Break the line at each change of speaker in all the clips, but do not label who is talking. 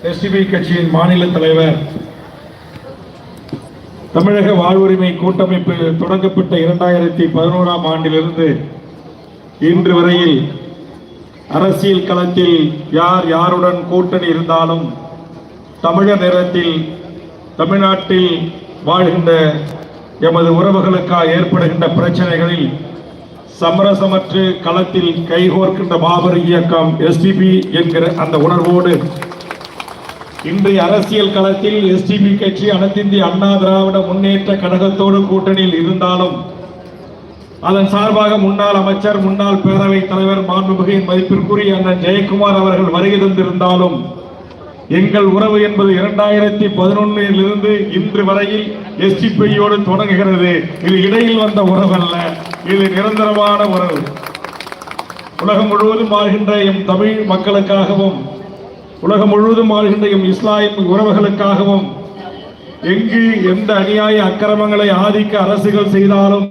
SDP கட்சியின் மாநில தலைவர் தமிழக வாழ்வுரிமை கூட்டமைப்பு தொடங்கப்பட்ட இரண்டாயிரத்தி பதினோராம் ஆண்டிலிருந்து இன்று வரையில் அரசியல் களத்தில் யார் யாருடன் கூட்டணி இருந்தாலும் தமிழ நேரத்தில் தமிழ்நாட்டில் வாழ்கின்ற எமது உறவுகளுக்காக ஏற்படுகின்ற பிரச்சனைகளில் சமரசமற்று களத்தில் கைகோர்க்கின்ற மாபெரும் இயக்கம் எஸ்டிபி என்கிற அந்த உணர்வோடு இன்றைய அரசியல் களத்தில் எஸ்டிபி கட்சி அனைத்திந்திய அண்ணா திராவிட முன்னேற்ற கழகத்தோடு கூட்டணியில் இருந்தாலும் அதன் சார்பாக முன்னாள் அமைச்சர் முன்னாள் பேரவைத் தலைவர் மாண்புமிகையின் மதிப்பிற்குரிய அண்ணன் ஜெயக்குமார் அவர்கள் வருகை தந்திருந்தாலும் எங்கள் உறவு என்பது இரண்டாயிரத்தி பதினொன்னிலிருந்து இன்று வரையில் எஸ்டிபியோடு தொடங்குகிறது. இது இடையில் வந்த உறவு அல்ல இது நிரந்தரமான உறவு. உலகம் முழுவதும் வாழ்கின்ற எம் தமிழ் மக்களுக்காகவும் உலகம் முழுவதும் வாழ்கின்ற எம் இஸ்லாமிய உறவுகளுக்காகவும் எங்கு எந்த அநியாய அக்கிரமங்களை ஆதிக்க அரசுகள் செய்தாலும்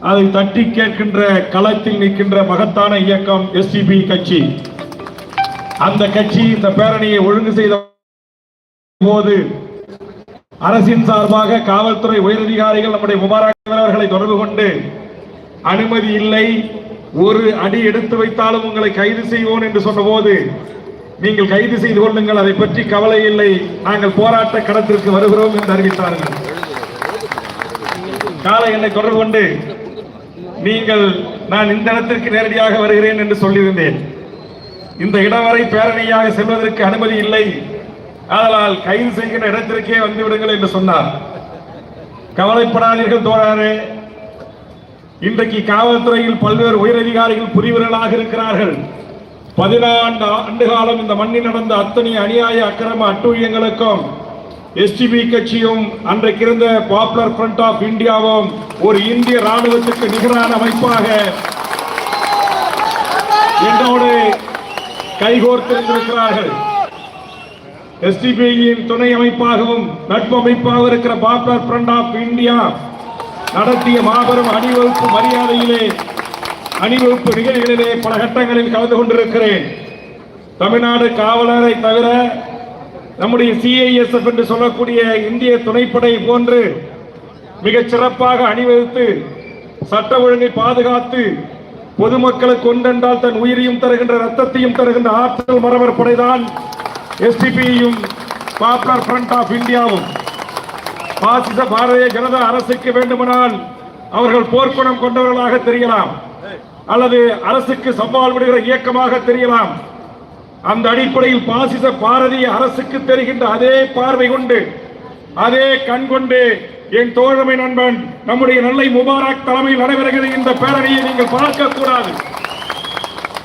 அதை தட்டி கேட்கின்ற களத்தில் நிற்கின்ற மகத்தான இயக்கம் எஸ்டிபி கட்சி. அந்த கட்சி இந்த பேரணியை ஒழுங்கு செய்த போது அரசின் சார்பாக காவல்துறை உயரதிகாரிகள் நம்முடைய முபாரக் அவர்களை தொடர்பு கொண்டு அனுமதி இல்லை ஒரு அடி எடுத்து வைத்தாலும் உங்களை கைது செய்வோம் என்று சொன்னபோது நீங்கள் கைது செய்து கொள்ளுங்கள். அதை பற்றி கவலை இல்லை. நாங்கள் போராட்ட களத்திற்கு வருகிறோம் என்று அறிவித்தார்கள். காலை என்னை தொடர்பு கொண்டு நீங்கள் நான் இந்த இடத்திற்கு நேரடியாக வருகிறேன் என்று சொல்லியிருந்தேன். இந்த இடம் வரை பேரணியாக செல்வதற்கு அனுமதி இல்லை. ஆதலால் கைது செய்கின்ற இடத்திற்கே வந்து விடுங்கள் என்று சொன்னார். கவலைப்படாதீர்கள் தோழரே. இன்றைக்கு காவல்துறையில் பல்வேறு உயரதிகாரிகள் புரிவர்களாக இருக்கிறார்கள். பதினான்கு ஆண்டு காலம் இந்த மண்ணில் நடந்த அத்தனை அநியாய அக்கிரம அட்டூழியங்களுக்கும் எஸ்டிபி கட்சியும் அன்றைக்கு இருந்த பாப்புலர் ஃப்ரண்ட் ஆஃப் இந்தியாவும் ஒரு இந்திய ராணுவத்துக்கு நிகரான அமைப்பாக என்னோடு கைகோர்த்திருந்திருக்கிறார்கள் எஸ்டிபியின் துணை அமைப்பாகவும் நட்பு அமைப்பாக இருக்கிற பாப்புலர் ஃப்ரண்ட் ஆஃப் இந்தியா நடத்திய மாபெரும் அணிவகுப்பு மரியாதையிலே அணிவகுப்பு நிகழ்வுகளிலே பல கட்டங்களில் கலந்து கொண்டிருக்கிறேன். தமிழ்நாடு காவலரை தவிர நம்முடைய சிஐஎஸ்எஃப் என்று சொல்லக்கூடிய இந்திய துணைப்படை போன்று மிகச் சிறப்பாக அணிவகுத்து சட்ட ஒழுங்கை பாதுகாத்து பொதுமக்களுக்கு கொண்டென்றால் தன் உயிரையும் தருகின்ற ரத்தத்தையும் தருகின்ற ஆற்றல் மரவர் படைதான் எஸ்டிபியும் பாப்புலர் ஃப்ரண்ட் ஆஃப் இந்தியாவும் பாசிச பாரதிய ஜனதா அரசுக்கு வேண்டுமானால் அவர்கள் போர்க்குணம் கொண்டவர்களாக தெரியலாம். அல்லது அரசுக்கு சவால் விடுகிற இயக்கமாக தெரியலாம். அந்த அடிப்படையில் பாசிச பாரதிய அரசுக்கு தெரிகின்ற அதே பார்வை கொண்டு அதே கண் கொண்டு என் தோழமை நண்பன் நம்முடைய நெல்லை முபாரக் தலைமையில் நடைபெறுகிற இந்த பேரணியை நீங்கள் பார்க்கக்கூடாது.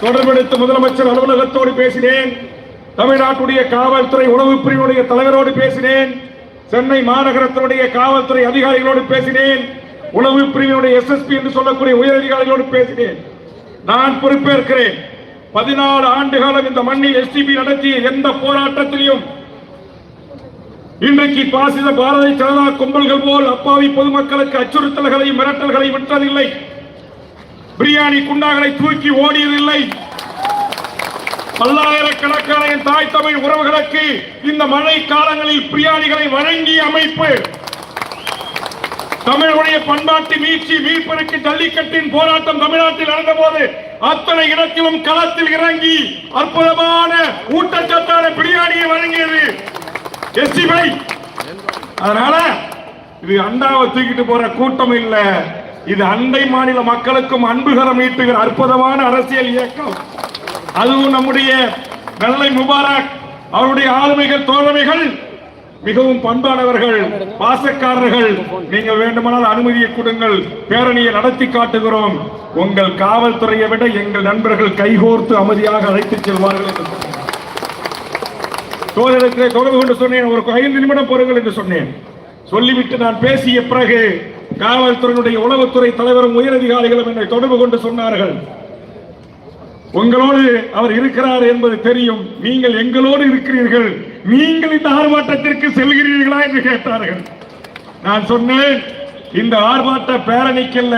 தொடர்பெடுத்து முதலமைச்சர் அலுவலகத்தோடு பேசினேன். தமிழ்நாட்டுடைய காவல்துறை உணவு பிரிவுடைய தலைவரோடு பேசினேன். சென்னை மாநகரத்தினுடைய காவல்துறை அதிகாரிகளோடு பேசினேன். உளவு பிரிவினுடைய எஸ்எஸ்பி என்று சொல்லக்கூடிய உயரதிகாரிகளோடு பேசினேன். நான் பொறுப்பேற்கிறேன். பதினாலு ஆண்டு காலம் இந்த மண்ணில் எஸ்டிபி நடத்திய எந்த போராட்டத்திலையும் இன்றைக்கு பாசித பாரதிய ஜனதா கும்பல்கள் போல் அப்பாவி பொதுமக்களுக்கு அச்சுறுத்தல்களையும் மிரட்டல்களையும் விட்டதில்லை. பிரியாணி குண்டாகளை தூக்கி ஓடியதில்லை. பல்லாயிரக்கணக்கான என் தாய் தமிழ் உறவுகளுக்கு இந்த மழை காலங்களில் பிரியாணிகளை வழங்கிய அமைப்பு தமிழுடைய பண்பாட்டு மீட்சி மீட்பெருக்கு ஜல்லிக்கட்டின் போராட்டம் தமிழ்நாட்டில் நடந்த போது அத்தனை இடத்திலும் களத்தில் இறங்கி அற்புதமான ஊட்டச்சத்தான பிரியாணியை வழங்கியது. எஸ்டிபை அதனால இது அண்டாவை தூக்கிட்டு போற கூட்டம் இல்ல. இது அண்டை மாநில மக்களுக்கும் அன்புகரம் ஈட்டுகிற அற்புதமான அரசியல் இயக்கம். அதுவும் நம்முடைய வெள்ளை முபாரக் அவருடைய ஆளுமைகள் தோழமைகள் மிகவும் பண்பானவர்கள் பாசக்காரர்கள் நீங்கள் வேண்டுமானால் அனுமதியை கொடுங்கள் பேரணியை நடத்தி காட்டுகிறோம். உங்கள் காவல்துறையை விட எங்கள் நண்பர்கள் கைகோர்த்து அமைதியாக அழைத்துச் செல்வார்கள் தோழர்களை தோழருக்கு தொடர்பு கொண்டு சொன்னேன் ஒரு ஐந்து நிமிடம் பொறுங்கள் என்று சொன்னேன். சொல்லிவிட்டு நான் பேசிய பிறகு காவல்துறையினுடைய உளவுத்துறை தலைவரும் உயரதிகாரிகளும் என்னை தொடர்பு கொண்டு சொன்னார்கள். உங்களோடு அவர் இருக்கிறார் என்பது தெரியும். நீங்கள் எங்களோடு இருக்கிறீர்கள். நீங்கள் இந்த ஆர்ப்பாட்டத்திற்கு செல்கிறீர்களா என்று கேட்டார்கள். நான் சொன்னேன் இந்த ஆர்ப்பாட்ட பேரணிக்கல்ல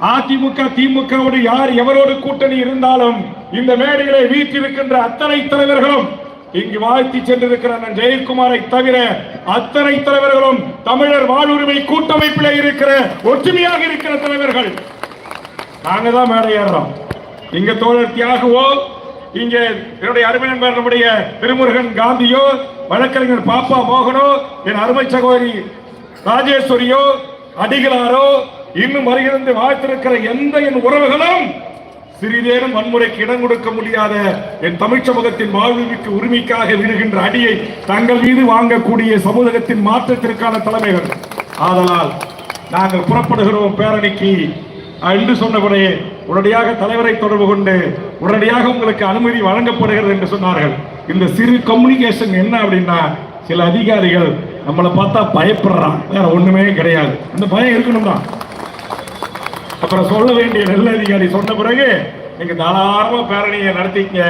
அதிமுக திமுகவோடு யார் எவரோடு கூட்டணி இருந்தாலும் இந்த மேடைகளை வீட்டிருக்கின்ற அத்தனை தலைவர்களும் இங்கு வாழ்த்தி சென்றிருக்கிற நான் ஜெயக்குமாரை தவிர அத்தனை தலைவர்களும் தமிழர் வாழ்வுரிமை கூட்டமைப்பில் இருக்கிற ஒற்றுமையாக இருக்கிற தலைவர்கள். நாங்க தான் மேடை இங்க தோழர் தியாகுவோ இங்கே என்னுடைய அருமை நண்பர் நம்முடைய திருமுருகன் காந்தியோ வழக்கறிஞர் பாப்பா மோகனோ என் அருமை சகோதரி ராஜேஸ்வரியோ அடிகளாரோ இன்னும் வருகிறது வாழ்த்திருக்கிற எந்த என் உறவுகளும் சிறிதேனும் வன்முறைக்கு இடம் கொடுக்க முடியாத என் தமிழ் சமூகத்தின் வாழ்வுக்கு உரிமைக்காக விடுகின்ற அடியை தங்கள் மீது வாங்கக்கூடிய சமூகத்தின் மாற்றத்திற்கான தலைமைகள். ஆதலால் நாங்கள் புறப்படுகிறோம் பேரணிக்கு. என்று சொன்னபடியே உடனடியாக தலைவரை தொடர்பு கொண்டு உடனடியாக உங்களுக்கு அனுமதி வழங்கப்படுகிறது என்று சொன்னார்கள். இந்த சிறு கம்யூனிகேஷன் என்ன அப்படின்னா சில அதிகாரிகள் நம்மளை பார்த்தா பயப்படுறான் வேற ஒண்ணுமே கிடையாது. இந்த பயம் இருக்கணும்டா. அப்புறம் சொல்ல வேண்டிய நெல் அதிகாரி சொன்ன பிறகு நீங்க தாராளமா பேரணியை நடத்திங்க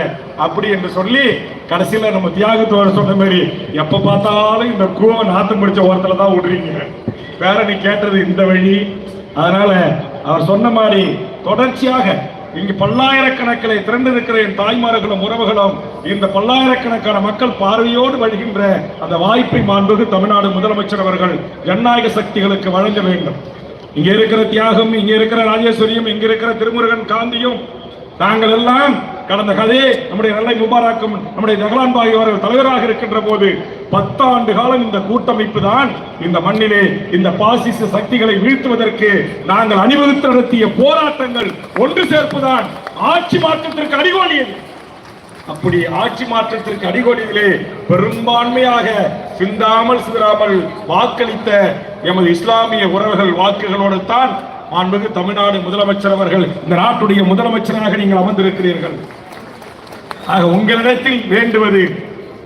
அப்படி என்று சொல்லி கடைசியில நம்ம தியாகத்தோட சொன்ன மாதிரி எப்ப பார்த்தாலும் இந்த கூவ நாத்து முடிச்ச ஓரத்துல தான் விடுறீங்க பேரணி கேட்டது இந்த வழி. அதனால அவர் சொன்ன மாதிரி தொடர்ச்சியாக இங்கு பல்லாயிரக்கணக்கில் திரண்டு என் தாய்மார்களும் உறவுகளும் இந்த பல்லாயிரக்கணக்கான மக்கள் பார்வையோடு வருகின்ற அந்த வாய்ப்பை மாண்புகு தமிழ்நாடு முதலமைச்சர் அவர்கள் ஜனநாயக சக்திகளுக்கு வழங்க வேண்டும். இங்கே இருக்கிற தியாகம் இங்கே இருக்கிற ராஜேஸ்வரியும் இங்கே இருக்கிற திருமுருகன் காந்தியும் நாங்கள் எல்லாம் கடந்த கதையே நம்முடைய நல்லை முபாராக்கும் நம்முடைய ஜகலான் பாய் அவர்கள் தலைவராக இருக்கின்ற போது பத்தாண்டு காலம் இந்த கூட்டமைப்பு தான் இந்த மண்ணிலே இந்த பாசிச சக்திகளை வீழ்த்துவதற்கு நாங்கள் அணிவகுத்து நடத்திய போராட்டங்கள் ஒன்று சேர்ப்புதான் ஆட்சி மாற்றத்திற்கு அடிகோலியது. அப்படி ஆட்சி மாற்றத்திற்கு அடிகோடியிலே பெரும்பான்மையாக சிந்தாமல் சிதறாமல் வாக்களித்த எமது இஸ்லாமிய உறவுகள் வாக்குகளோடு தான் மாண்புமிகு தமிழ்நாடு முதலமைச்சர் அவர்கள் இந்த நாட்டுடைய முதலமைச்சராக நீங்கள் அமர்ந்திருக்கிறீர்கள். ஆக உங்களிடத்தில் வேண்டுவது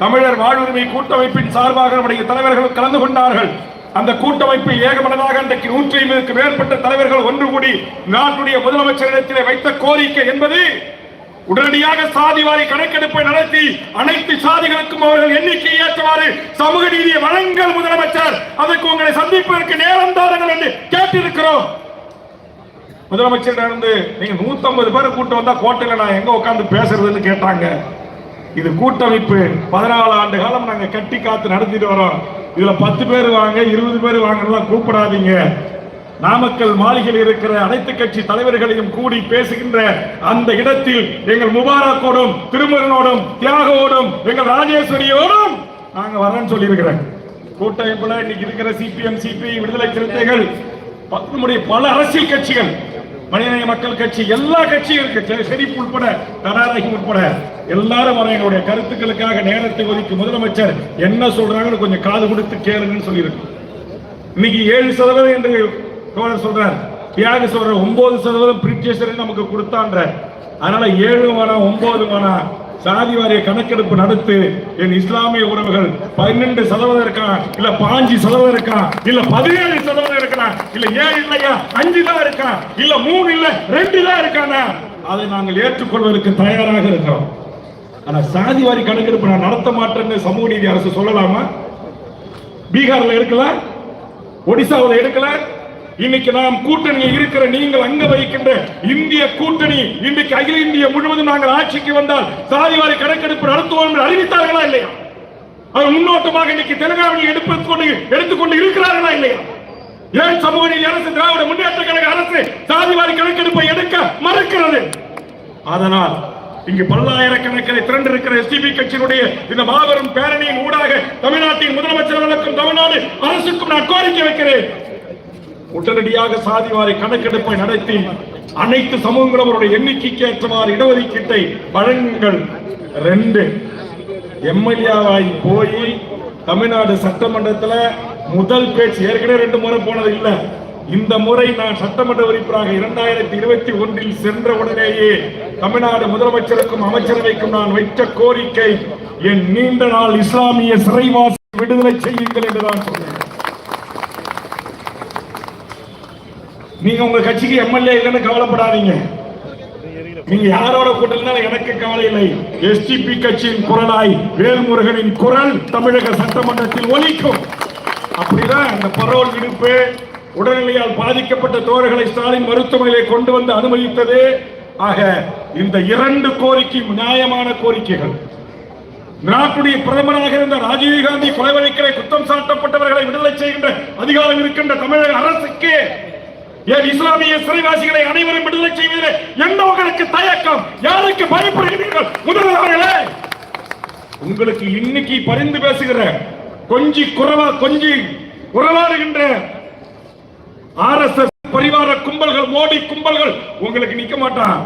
தமிழர் வாழ்வுரிமை கூட்டமைப்பின் சார்பாக நம்முடைய தலைவர்கள் கலந்து கொண்டார்கள். அந்த கூட்டமைப்பு ஏகமனதாக இன்றைக்கு நூற்றி ஐம்பதுக்கு மேற்பட்ட தலைவர்கள் ஒன்று கூடி நாட்டுடைய முதலமைச்சரிடத்திலே வைத்த கோரிக்கை என்பது உடனடியாக சாதிவாரி கணக்கெடுப்பை நடத்தி அனைத்து சாதிகளுக்கும் அவர்கள் எண்ணிக்கை ஏற்றவாறு சமூக நீதியை வழங்கல் முதலமைச்சர். அதற்கு உங்களை சந்திப்பதற்கு நேரம் தாருங்கள் என்று கேட்டிருக்கிறோம். முதலமைச்சர்கிட்ட இருந்து நீங்க 150 பேர் கூட்டம் வந்தா கோட்டையில நான் எங்க உட்காந்து பேசுறதுன்னு கேட்டாங்க. இது கூட்டமைப்பு பதினாலு ஆண்டு காலம் நாங்க கட்டி காத்து நடத்திட்டு வரோம். இதுல பத்து பேர் வாங்க இருபது பேர் வாங்கலாம் கூப்பிடாதீங்க. நாமக்கல் மாளிகையில் இருக்கிற அனைத்து கட்சி தலைவர்களையும் கூடி பேசுகின்ற அந்த இடத்தில் எங்கள் முபாரக்கோடும் திருமகனோடும் தியாகோடும் எங்கள் ராஜேஸ்வரியோடும் நாங்க வரேன்னு சொல்லியிருக்கிறேன். கூட்டமைப்புல இன்னைக்கு இருக்கிற சிபிஎம் சிபி விடுதலை சிறுத்தைகள் நம்முடைய பல அரசியல் கட்சிகள் மனிதநேய மக்கள் கட்சி எல்லா கட்சியும் இருக்கு. செ- செழிப்பு உட்பட தடாரகம் உட்பட. எல்லாரும் வர எங்களுடைய கருத்துக்களுக்காக நேரத்தை ஒதுக்கி முதலமைச்சர் என்ன சொல்றாங்கன்னு கொஞ்சம் காது கொடுத்து கேளுங்கன்னு சொல்லியிருக்கோம் இன்னைக்கு ஏழு சதவீதம் என்று தோழர் சொல்றார். தியாக சொல்ற ஒன்பது சதவீதம் பிரிட்டிஷர் நமக்கு கொடுத்தான்ற அதனால ஏழு வேணாம் ஒன்பது வேணாம் சாதி வாரிய கணக்கெடுப்பு நடத்து என் இஸ்லாமிய உறவுகள் பன்னெண்டு சதவீதம் இருக்கான் இல்ல பாஞ்சு சதவீதம் இருக்கா? இல்ல பதினேழு சதவீதம் இருக்கான் இல்ல ஏழு இல்லையா? அஞ்சு தான் இருக்கான் இல்ல மூணு இல்ல ரெண்டு தான் இருக்கானா? அதை நாங்கள் ஏற்றுக்கொள்வதற்கு தயாராக இருக்கிறோம். ஆனா சாதி வாரி கணக்கெடுப்பு நான் நடத்த மாட்டேன்னு சமூக நீதி அரசு சொல்லலாமா? பீகார்ல எடுக்கல? ஒடிசாவில் எடுக்கல? இன்னைக்கு நாம் கூட்டணி இருக்கிற நீங்கள் அங்க வைக்கின்ற இந்திய கூட்டணி இன்னைக்கு அகில இந்திய முழுவதும் நாங்கள் ஆட்சிக்கு வந்தால் சாதிவாரி கணக்கெடுப்பு நடத்துவோம் என்று அறிவித்தார்களா இல்லையா? அவர் முன்னோட்டமாக இன்னைக்கு தெலுங்கானாவில் எடுத்துக்கொண்டு எடுத்துக்கொண்டு இருக்கிறார்களா இல்லையா? ஏன் சமூக நீதி அரசு திராவிட முன்னேற்ற கழக அரசு சாதிவாரி கணக்கெடுப்பை எடுக்க மறுக்கிறது? அதனால் இங்கு பல்லாயிரக்கணக்கில் திரண்டிருக்கிற எஸ்டிபி கட்சியினுடைய இந்த மாபெரும் பேரணியின் ஊடாக தமிழ்நாட்டின் முதலமைச்சர்களுக்கும் தமிழ்நாடு அரசுக்கும் நான் கோரிக்கை வைக்கிறேன். உடனடியாக சாதிவாரி கணக்கெடுப்பை நடத்தி அனைத்து சமூகங்களும் அவருடைய எண்ணிக்கைக்கு ஏற்றவாறு இடஒதுக்கீட்டை வழங்குங்கள். ரெண்டு எம்எல்ஏவாய் போய் தமிழ்நாடு சட்டமன்றத்துல முதல் பேச்சு ஏற்கனவே ரெண்டு முறை போனது இல்லை. இந்த முறை நான் சட்டமன்ற உறுப்பினராக இரண்டாயிரத்தி இருபத்தி ஒன்றில் சென்ற உடனேயே தமிழ்நாடு முதலமைச்சருக்கும் அமைச்சரவைக்கும் நான் வைத்த கோரிக்கை என் நீண்ட நாள் இஸ்லாமிய சிறைவாசி விடுதலை செய்யுங்கள் என்றுதான் சொன்னேன். நீங்க உங்க கட்சிக்கு எம்எல்ஏ இல்லைன்னு கவலைப்படாதீங்க. நீங்க யாரோட கூட்டணினாலும் எனக்கு கவலை இல்லை. எஸ்டிபி கட்சியின் குரலாய் வேல்முருகனின் குரல் தமிழக சட்டமன்றத்தில் ஒலிக்கும். அப்படிதான் இந்த பரோல் விடுப்பு உடல்நிலையால் பாதிக்கப்பட்ட தோழர்களை ஸ்டாலின் மருத்துவமனையிலே கொண்டு வந்து அனுமதித்தது. ஆக இந்த இரண்டு கோரிக்கை நியாயமான கோரிக்கைகள். நாட்டுடைய பிரதமராக இருந்த ராஜீவ் காந்தி கொலை வழக்கிலே குற்றம் சாட்டப்பட்டவர்களை விடுதலை செய்கின்ற அதிகாரம் இருக்கின்ற தமிழக அரசுக்கு ஏன் இஸ்லாமிய சிறைவாசிகளை அனைவரும் விடுதலை செய்வதில் என்ன உங்களுக்கு தயக்கம்? யாருக்கு பயப்படுகிறீர்கள்? முதல்வர்களே உங்களுக்கு இன்னைக்கு பரிந்து பேசுகிற கொஞ்சி குறவா கொஞ்சி உறவாடுகின்ற எஸ் பரிவார கும்பல்கள் மோடி கும்பல்கள் உங்களுக்கு நிக்க மாட்டான்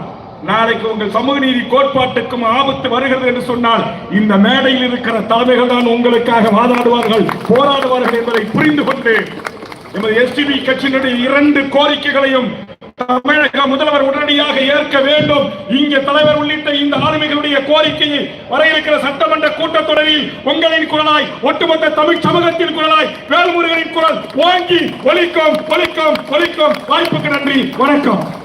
நாளைக்கு உங்கள் சமூக நீதி கோட்பாட்டுக்கும் ஆபத்து வருகிறது என்று சொன்னால் இந்த மேடையில் இருக்கிற தலைமைகள் தான் உங்களுக்காக வாதாடுவார்கள் போராடுவார்கள் என்பதை புரிந்து கொண்டு எமது எஸ்டிபி கட்சியினுடைய இரண்டு கோரிக்கைகளையும் தமிழக முதல்வர் உடனடியாக ஏற்க வேண்டும். இங்கே தலைவர் உள்ளிட்ட இந்த ஆளுமைகளுடைய கோரிக்கையை வர இருக்கிற சட்டமன்ற கூட்டத்தொடரில் உங்களின் குரலாய் ஒட்டுமொத்த தமிழ் சமூகத்தின் குரலாய் வேல்முருகனின் குரல் வாங்கி ஒலிக்கும் ஒலிக்கும் ஒலிக்கும். வாய்ப்புக்கு நன்றி வணக்கம்.